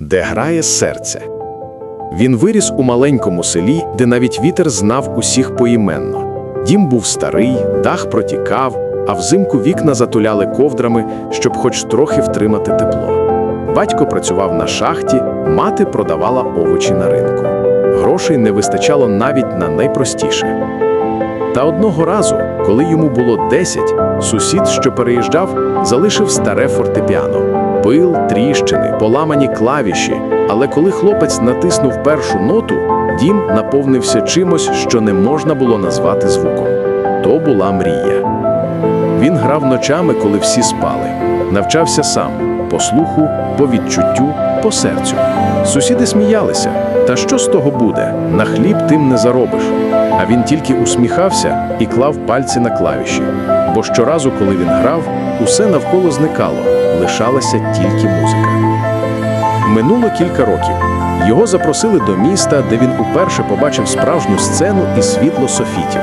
де грає серце. Він виріс у маленькому селі, де навіть вітер знав усіх поіменно. Дім був старий, дах протікав, а взимку вікна затуляли ковдрами, щоб хоч трохи втримати тепло. Батько працював на шахті, мати продавала овочі на ринку. Грошей не вистачало навіть на найпростіше. Та одного разу, коли йому було 10, сусід, що переїжджав, залишив старе фортепіано. Пил, тріщини, поламані клавіші. Але коли хлопець натиснув першу ноту, дім наповнився чимось, що не можна було назвати звуком. То була мрія. Він грав ночами, коли всі спали, навчався сам по слуху, по відчуттю, по серцю. Сусіди сміялися. Та що з того буде? На хліб тим не заробиш. А він тільки усміхався і клав пальці на клавіші. Бо щоразу, коли він грав, усе навколо зникало, лишалася тільки музика. Минуло кілька років. Його запросили до міста, де він уперше побачив справжню сцену і світло софітів.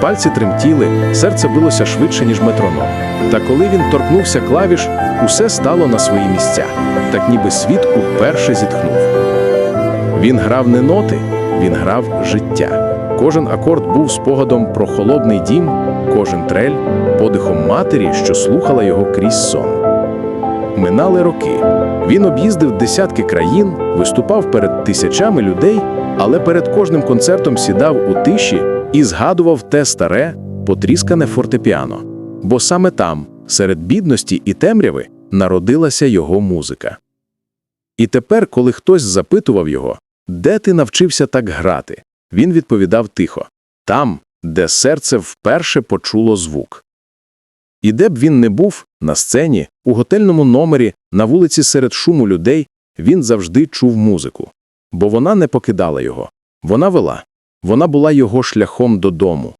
Пальці тремтіли, серце билося швидше, ніж метроном. Та коли він торкнувся клавіш, усе стало на свої місця, так ніби світ уперше зітхнув. Він грав не ноти, він грав життя. Кожен акорд був спогадом про холодний дім, кожен трель подихом матері, що слухала його крізь сон. Минали роки. Він об'їздив десятки країн, виступав перед тисячами людей, але перед кожним концертом сідав у тиші і згадував те старе, потріскане фортепіано. Бо саме там, серед бідності і темряви, народилася його музика. І тепер, коли хтось запитував його, де ти навчився так грати, він відповідав тихо там, де серце вперше почуло звук. І де б він не був, на сцені, у готельному номері, на вулиці серед шуму людей, він завжди чув музику. Бо вона не покидала його. Вона вела. Вона була його шляхом додому,